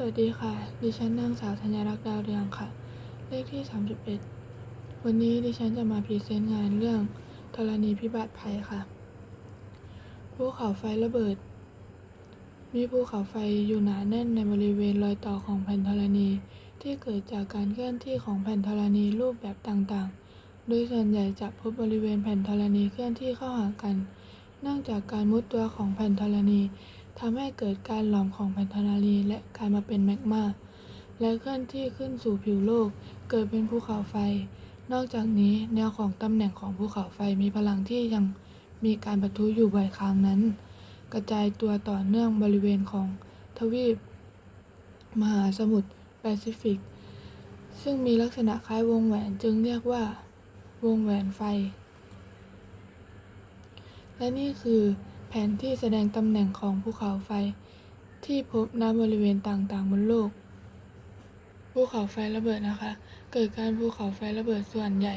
สวัสดีค่ะ ดิฉันนางสาวธัญรักษ์ดาวเรืองค่ะ เลขที่ 31 วันนี้ดิฉันจะมาพรีเซนต์งานเรื่องธรณีพิบัติภัยค่ะ ภูเขาไฟระเบิด มีภูเขาไฟอยู่หนาแน่นในบริเวณรอยต่อของแผ่นธรณี ที่เกิดจากการเคลื่อนที่ของแผ่นธรณีรูปแบบต่างๆ โดยส่วนใหญ่จะพบบริเวณแผ่นธรณีเคลื่อนที่เข้าหากัน เนื่องจากการมุดตัวของแผ่นธรณี ทำให้เกิดการหลอมของแผ่นธรณีและกลายมาเป็นแมกมาและเคลื่อนที่ขึ้นสู่ผิวโลก เกิดเป็นภูเขาไฟ นอกจากนี้แนวของตำแหน่งของภูเขาไฟมีพลังที่ยังมีการปะทุอยู่บ่อยครั้งนั้น กระจายตัวต่อเนื่องบริเวณของทวีป มหาสมุทรแปซิฟิก ซึ่งมีลักษณะคล้ายวงแหวนจึงเรียกว่า วงแหวนไฟ และนี่คือ แผนที่แสดงตำแหน่งของภูเขาไฟที่พบณบริเวณต่างๆ บนโลก ภูเขาไฟระเบิดนะคะ เกิดการภูเขาไฟระเบิดส่วนใหญ่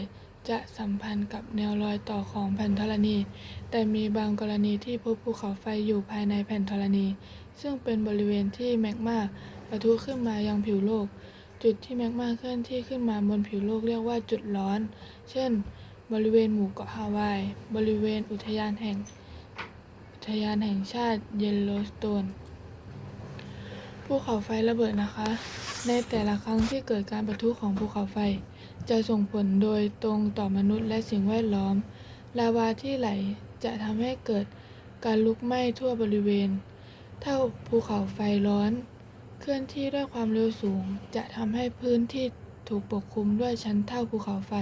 จะสัมพันธ์กับแนวรอยต่อของแผ่นธรณี แต่มีบางกรณีที่พบภูเขาไฟอยู่ภายในแผ่นธรณี ซึ่งเป็นบริเวณที่แมกมาปะทุขึ้นมายังผิวโลก จุดที่แมกมาเคลื่อนที่ขึ้นมาบนผิวโลกเรียกว่าจุดร้อน เช่น บริเวณหมู่เกาะฮาวาย บริเวณอุทยานแห่ง ทยานแห่งชาติเยลโลสโตนภูเขาไฟระเบิดนะคะ ในแต่ละครั้งที่เกิดการปะทุของภูเขาไฟ จะส่งผลโดยตรงต่อมนุษย์และสิ่งแวดล้อม ลาวาที่ไหลจะทำให้เกิดการลุกไหม้ทั่วบริเวณ ถ้าภูเขาไฟร้อน เคลื่อนที่ด้วยความเร็วสูง จะทำให้พื้นที่ถูกปกคลุมด้วยชั้นเท่าภูเขาไฟ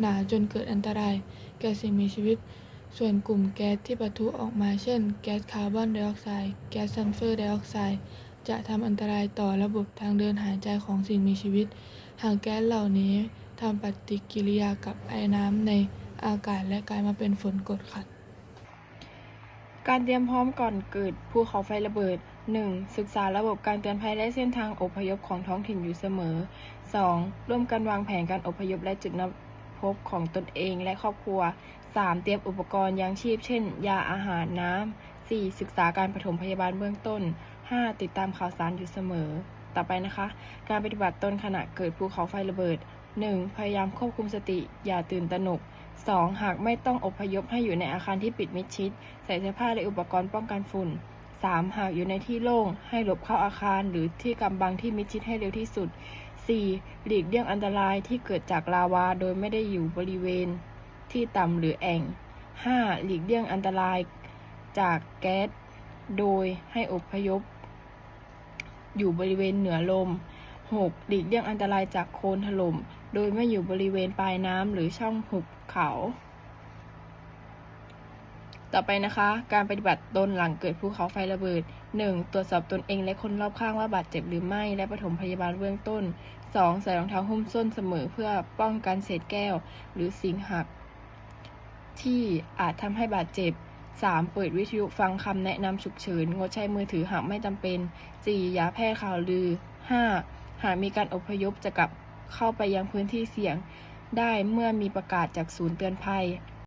หนาจนเกิดอันตราย แก่สิ่งมีชีวิต ส่วนกลุ่มแก๊สที่ปะทุออกมาเช่น แก๊สคาร์บอนไดออกไซด์ แก๊สซัลเฟอร์ไดออกไซด์ จะทำอันตรายต่อระบบทางเดินหายใจของสิ่งมีชีวิต หากแก๊สเหล่านี้ทำปฏิกิริยากับไอ้น้ำในอากาศและกลายมาเป็นฝนกรดค่ะการเตรียมพร้อมก่อนเกิดภูเขาไฟระเบิด 1. ศึกษาระบบการเตือนภัยและเส้นทางอพยพของท้องถิ่นอยู่เสมอ 2. ร่วมกันวางแผนการอพยพและจุด พบของตนเองและครอบครัว 3. เตรียมอุปกรณ์ยังชีพ เช่น ยาอาหารน้ำ 4. ศึกษาการปฐมพยาบาลเบื้องต้น 5. ติดตามข่าวสารอยู่เสมอ ต่อไปนะคะ การปฏิบัติตนขณะเกิดภูเขาไฟระเบิด 1. พยายามควบคุมสติ อย่าตื่นตระหนก 2. หากไม่ต้องอพยพให้อยู่ในอาคารที่ปิดมิดชิด ใส่เสื้อผ้าและอุปกรณ์ป้องกันฝุ่น 3. หากอยู่ในที่โล่ง ให้หลบเข้าอาคารหรือที่กำบังที่มิดชิดให้เร็วที่สุด 4. หลีกเลี่ยงอันตรายที่เกิดจากลาวาโดยไม่ได้อยู่บริเวณ ที่ต่ำหรือแอ่ง 5. หลีกเลี่ยงอันตรายจากแก๊ส โดยให้อพยพ อยู่บริเวณเหนือลม 6. หลีกเลี่ยงอันตรายจากโคลนถล่ม โดยไม่อยู่บริเวณปลายน้ำหรือช่องหุบเขา ต่อไปนะคะ การปฏิบัติตนหลังเกิดภูเขาไฟระเบิด 1. ตรวจสอบตนเองและคนรอบข้างว่าบาดเจ็บหรือไม่ และปฐมพยาบาลเบื้องต้น 2. ใส่รองเท้าหุ้มส้นเสมอเพื่อป้องกันเศษแก้ว หรือสิ่งหัก ที่อาจทำให้บาดเจ็บ 3. เปิดวิทยุฟังคำแนะนำฉุกเฉิน งดใช้มือถือหากไม่จำเป็น 4. อย่าแพร่ข่าวลือ 5. หากมีการอพยพจะกลับเข้าไปยังพื้นที่เสี่ยง ได้เมื่อมีประกาศจากศูนย์เตือนภัย